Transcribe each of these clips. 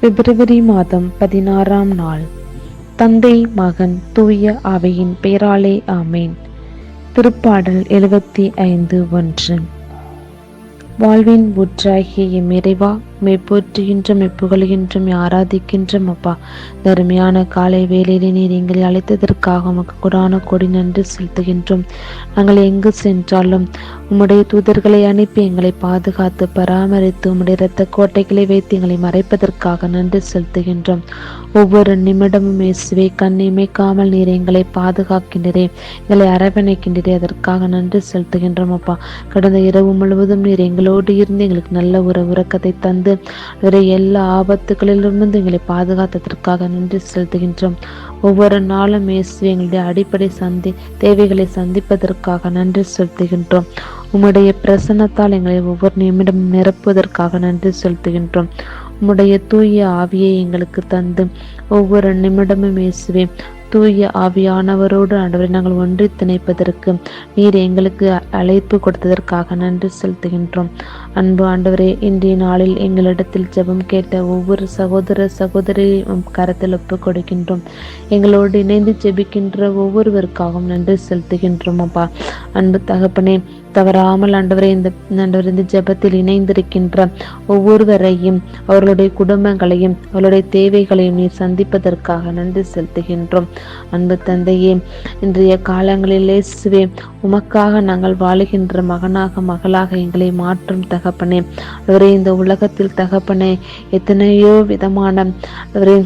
பிப்ரவரி மாதம் பதினாறாம் நாள். தந்தை மகன் தூய அவையின் பெயராலே ஆமேன். திருப்பாடல் எழுபத்தி ஐந்து ஒன்று. வாழ்வின் ஊற்றாகிய மிறைவா இறைவா மெய் போற்றுகின்ற மெப்புகழுகின்றும் ஆராதிக்கின்றோம் அப்பா. தருமையான காலை வேலையிலே நீர் எங்களை அழைத்ததற்காக உமக்கு கொடான கொடி நன்றி செலுத்துகின்றோம். நாங்கள் எங்கு சென்றாலும் உம்முடைய தூதர்களை அனுப்பி எங்களை பாதுகாத்து பராமரித்து உம்முடைய இரத்த கோட்டைகளை வைத்து எங்களை மறைப்பதற்காக நன்றி செலுத்துகின்றோம். ஒவ்வொரு நிமிடமும் இயேசுவை கண் இமைக்காமல் நீர் எங்களை பாதுகாக்கின்றதே எங்களை அரவணைக்கின்றதே அதற்காக நன்றி செலுத்துகின்றோம் அப்பா. கடந்த இரவு முழுவதும் நீர் எங்களோடு இருந்து எங்களுக்கு நல்ல ஒரு உறக்கத்தை தந்து வேறு எல்லா ஆபத்துகளிலிருந்து எங்களை பாதுகாத்ததற்காக நன்றி செலுத்துகின்றோம். ஒவ்வொரு நாளும் இயேசு எங்களுடைய அடிப்படை சந்தி தேவைகளை சந்திப்பதற்காக நன்றி செலுத்துகின்றோம். உம்முடைய பிரசன்னத்தால் எங்களை ஒவ்வொரு நிமிடமும் நிரப்புவதற்காக நன்றி செலுத்துகின்றோம். உம்முடைய தூய ஆவியை எங்களுக்கு தந்து ஒவ்வொரு நிமிடமும் இயேசுவே தூய ஆவியானவரோடு ஆண்டவரை நாங்கள் ஒன்றி திணைப்பதற்கு நீர் எங்களுக்கு அழைப்பு கொடுத்ததற்காக நன்றி செலுத்துகின்றோம். அன்பு ஆண்டவரே இன்றைய நாளில் எங்களிடத்தில் ஜெபம் கேட்ட ஒவ்வொரு சகோதர சகோதரியும் கரத்தில் ஒப்பு கொடுக்கின்றோம். எங்களோடு இணைந்து ஜெபிக்கின்ற ஒவ்வொருவருக்காகவும் நன்றி செலுத்துகின்றோம் அப்பா. அன்பு தகப்பனே தவறாமல் ஆண்டவரை இந்த ஆண்டவர் இந்த ஜெபத்தில் இணைந்திருக்கின்ற ஒவ்வொருவரையும் அவர்களுடைய குடும்பங்களையும் அவர்களுடைய தேவைகளையும் நீ சந்திப்பதற்காக நன்றி செலுத்துகின்றோம். அன்பு தந்தையே இன்றைய காலங்களில் இயேசுவே உமக்காக நாங்கள் வாழுகின்ற மகனாக மகளாக எங்களை மாற்றும் தகப்பனே. அவரே இந்த உலகத்தில் தகப்பனே எத்தனையோ விதமான அவரே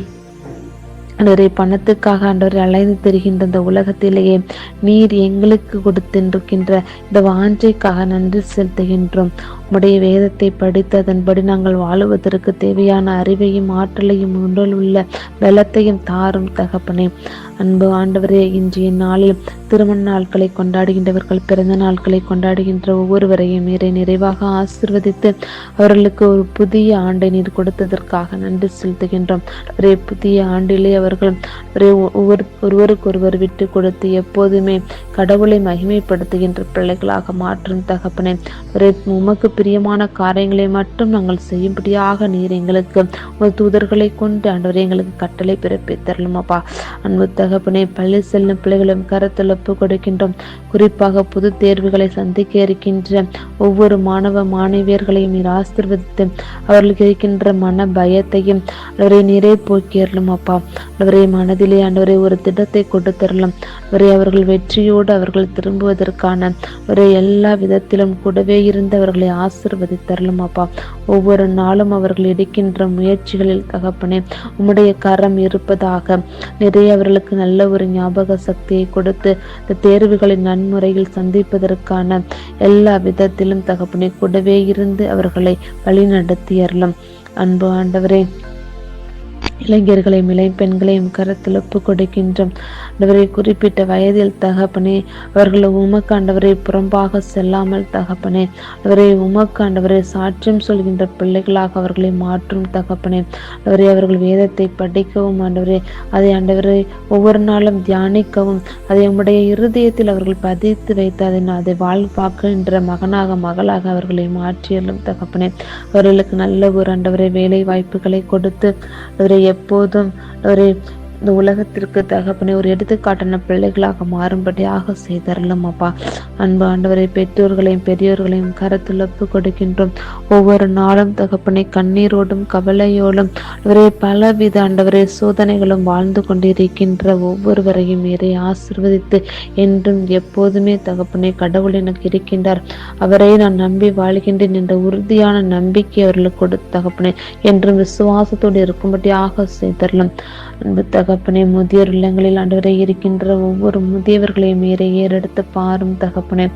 ஆண்டவரே பணத்துக்காக ஆண்டவரை அலைந்து தெரிகின்ற இந்த உலகத்திலேயே நீர் எங்களுக்கு கொடுத்திருக்கின்ற இந்த வாஞ்சைக்காக நன்றி செலுத்துகின்றோம். உம்முடைய வேதத்தை படித்து அதன்படி நாங்கள் வாழுவதற்கு தேவையான அறிவையும் ஆற்றலையும் உடல் உள்ள பலத்தையும் தாரும் தகப்பனே. அன்பு ஆண்டவரே இன்றைய நாளில் திருமண நாட்களை கொண்டாடுகின்றவர்கள் பிறந்த நாட்களை கொண்டாடுகின்ற ஒவ்வொருவரையும் இறை நிறைவாக ஆசிர்வதித்து அவர்களுக்கு ஒரு புதிய ஆண்டை நீர் கொடுத்ததற்காக நன்றி செலுத்துகின்றோம். ஒரே புதிய ஆண்டிலே அவர்கள் ஒரே ஒவ்வொரு ஒருவருக்கொருவர் விட்டு கொடுத்து எப்போதுமே கடவுளை மகிமைப்படுத்துகின்ற பிள்ளைகளாக மாற்றும் தகப்பனே. உமக்கு பிரியமான காரியங்களை மட்டும் நாங்கள் செய்யும்படியாக நீர் எங்களுக்கு ஒரு தூதர்களை கொண்டு ஆண்டவரை எங்களுக்கு கட்டளை பிறப்பித்தரலும் அப்பா. அன்பு தகப்பனே பள்ளி செல்லும் பிள்ளைகளும் கரத்தில் ஒப்பு கொடுக்கின்றோம். குறிப்பாக புது தேர்வுகளை சந்திக்க இருக்கின்ற ஒவ்வொரு மாணவ மாணவியர்களையும் நீர் ஆசிர்வதித்து அவர்களுக்கு இருக்கின்ற மன பயத்தையும் அவரை நீரே போக்கியறலும் அப்பா. அவரை மனதிலே ஆண்டவரை ஒரு திட்டத்தை கொடுத்தரலாம் அவரை அவர்கள் வெற்றியோடு அவர்கள் திரும்புவதற்கான ஒரு எல்லா விதத்திலும் கூடவே இருந்து அவர்களை ஆசிர்வதித்தரலும் அப்பா. ஒவ்வொரு நாளும் அவர்கள் எடுக்கின்ற முயற்சிகளில் தகப்பனே உம்முடைய கரம் இருப்பதாக நிறைய அவர்களுக்கு நல்ல ஒரு ஞாபக சக்தியை கொடுத்து இந்த தேர்வுகளை நன்முறையில் சந்திப்பதற்கான எல்லா விதத்திலும் தகப்பனே கூடவே இருந்து அவர்களை வழிநடத்தியறலும் அன்பு ஆண்டவரே இளைஞர்களையும் இளைப்பெண்களையும் கரத்தில் ஒப்பு கொடுக்கின்றோம். ஆண்டவரை குறிப்பிட்ட வயதில் தகப்பனே அவர்களை உமக்கு ஆண்டவரை புறம்பாக செல்லாமல் தகப்பனே. அவரை உமக்கு ஆண்டவரை சாட்சியம் சொல்கின்ற பிள்ளைகளாக அவர்களை மாற்றும் தகப்பனே. அவரை அவர்கள் வேதத்தை படிக்கவும் ஆண்டவரே அதை ஆண்டவரை ஒவ்வொரு நாளும் தியானிக்கவும் அதை உம்முடைய இருதயத்தில் அவர்கள் பதித்து வைத்து அதை அதை வாழ்வாக்குகின்ற மகனாக மகளாக அவர்களை மாற்றியலும் தகப்பனே. அவர்களுக்கு நல்ல ஒரு ஆண்டவரை வேலை வாய்ப்புகளை கொடுத்து அவரை எப்போதும் அவரை இந்த உலகத்திற்கு தகப்பனை ஒரு எடுத்துக்காட்டான பிள்ளைகளாக மாறும்படியாக செய்தரலும் அப்பா. அன்பு ஆண்டவரை பெற்றோர்களையும் பெரியோர்களையும் கருத்தில் ஒப்பு கொடுக்கின்றோம். ஒவ்வொரு நாளும் தகப்பனை கண்ணீரோடும் கவலையோடும் அவரே பலவித ஆண்டவரே சோதனைகளும் வாழ்ந்து கொண்டிருக்கின்ற ஒவ்வொருவரையும் இறை ஆசிர்வதித்து என்றும் எப்போதுமே தகப்பனை கடவுள் எனக்கு இருக்கின்றார். அவரை நான் நம்பி வாழ்கின்றேன் என்ற உறுதியான நம்பிக்கை அவர்களுக்கு கொடுத்து தகப்பனே என்றும் விசுவாசத்தோடு இருக்கும்படியாக செய்தரலும். அன்பு தகப்பனே முதியோர் இல்லங்களில் ஆண்டவரை இருக்கின்ற ஒவ்வொரு முதியவர்களையும் ஏற ஏறெடுத்து பாரும் தகப்பனே.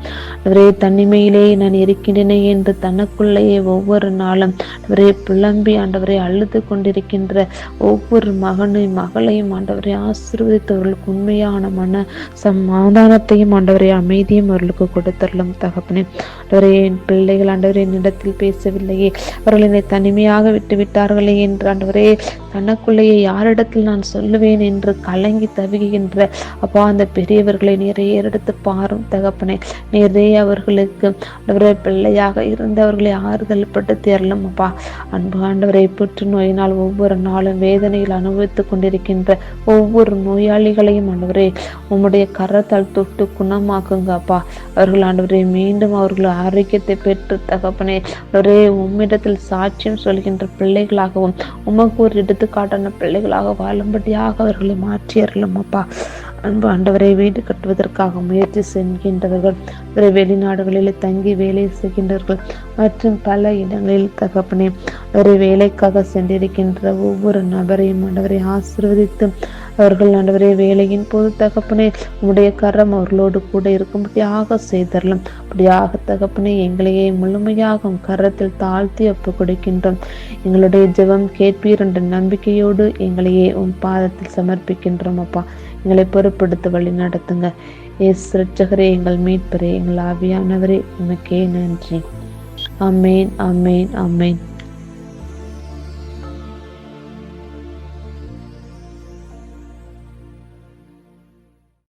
அவரே தனிமையிலேயே நான் இருக்கின்றேனே என்று தனக்குள்ளேயே ஒவ்வொரு நாளும் அவரே புலம்பி ஆண்டவரை அழுது கொண்டிருக்கின்ற ஒவ்வொரு மகனையும் மகளையும் ஆண்டவரை ஆசீர்வதித்தவர்களுக்கு உண்மையான மன சமாதானத்தையும் ஆண்டவரை அமைதியும் அவர்களுக்கு கொடுத்தரலும் தகப்பனே. ஆண்டவரே என் பிள்ளைகள் ஆண்டவரே என்னிடத்தில் பேசவில்லையே. அவர்கள் என்னை தனிமையாக விட்டு விட்டார்களே என்று ஆண்டவரே தனக்குள்ளேயே யாரிடத்தில் நான் சொல்லுவேன் என்று கலங்கி தவிகின்ற அப்பா அந்த பெரியவர்களை நிறைய எடுத்து பாரும் தகப்பனே. நிறைய அவர்களுக்கு ஆண்டவரே பிள்ளையாக இருந்தவர்களை ஆறுதல் பட்டு தேரலும் அப்பா. அன்பு ஆண்டவரை புற்றுநோயினால் ஒவ்வொரு நாளும் வேதனையில் அனுபவித்துக் கொண்டிருக்கின்ற ஒவ்வொரு நோயாளிகளையும் ஆண்டவரே உம்முடைய கரத்தால் தொட்டு குணமாக்குங்க அப்பா. அவர்கள் ஆண்டவரை மீண்டும் அவர்கள் ஆரோக்கியத்தை பெற்று தகப்பனே ஒரே உம்மிடத்தில் சாட்சியம் சொல்கின்ற பிள்ளைகளாகவும் உமக்கு ஒரு எடுத்துக்காட்டான பிள்ளைகளாக வாழும்படியாக அவர்களை மாற்றியறலும் அப்பா. அன்பு ஆண்டவரை வீடு கட்டுவதற்காக முயற்சி செய்கின்றவர்கள் பிற வெளிநாடுகளில் தங்கி வேலை செய்கின்றவர்கள் மற்றும் பல இடங்களில் தகப்பனே அவரை வேலைக்காக சென்றிருக்கின்ற ஒவ்வொரு நபரையும் ஆண்டவரை ஆசிர்வதித்து அவர்கள் ஆண்டவரே வேலையின் போது தகப்பனே உம்முடைய கரம் அவர்களோடு கூட இருக்கும்படியாக செய்தரலாம். அப்படியாக தகப்பனே எங்களையே முழுமையாக கரத்தில் தாழ்த்தி ஒப்பு கொடுக்கின்றோம். எங்களுடைய ஜெபம் கேட்பீர் என்ற நம்பிக்கையோடு எங்களையே உன் பாதத்தில் சமர்ப்பிக்கின்றோம் அப்பா. எங்களை பொறுப்படுத்த வழி நடத்துங்க. ஏசு ரட்சகரே எங்கள் மீட்பரே எங்கள் ஆவியானவரே உமக்கே நன்றி. அமேன் அமேன் அமேன்